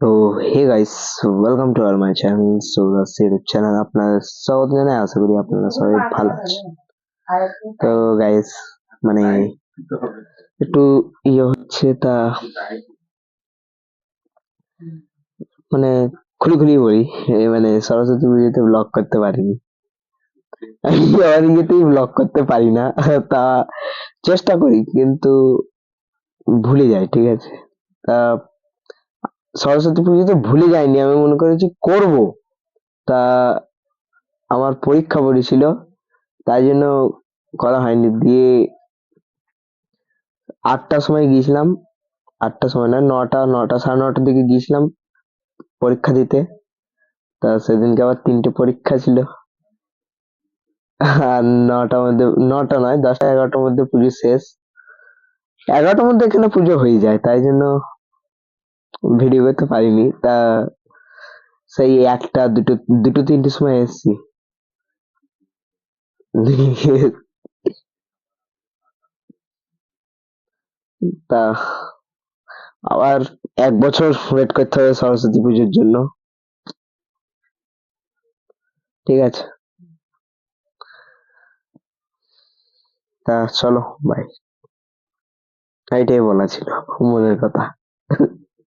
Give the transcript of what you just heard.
তো hey guys welcome to our my channel সোলাস YouTube channel আপনার স্বাগত জানাই, আশা করি আপনারা সবাই ভালো আছেন। তো গাইস মানে একটু ইয়ে হচ্ছে তা মানে খুলি খুলি বলি মানে সরস্বতী পুজোতে ব্লগ করতে পারিনি। আমি আমার ইয়েতেই ব্লগ করতে পারি না, তা চেষ্টা করি, কিন্তু ভুলে যাই, ঠিক আছে। তা সরস্বতী পুজোতে ভুলে যাইনি। আমি মনে করেছি করব। তা আমার পরীক্ষা পড়েছিল, তাই জন্য করা হয়নি। দিয়ে আটটার সময় গিয়েছিলাম। আটটার সময় না, নটা নটা, সাড়ে নটার দিকে গিয়েছিলাম পরীক্ষা দিতে। তা সেদিনকে আবার তিনটে পরীক্ষা ছিল। আর নটার মধ্যে, নটা নয়, দশটা এগারোটার মধ্যে পুজো শেষ। এগারোটার মধ্যে এখানে পুজো হয়ে যায়? তাই জন্য ভিডিও করতে পারিনি। তা সেই একটা, দুটো দুটো তিনটের সময় এসেছি। তা আবার এক বছর ওয়েট করতে হবে সরস্বতী পুজোর জন্য। ঠিক আছে। তা চলো বাই এইটাই বলা ছিল মনের কথা।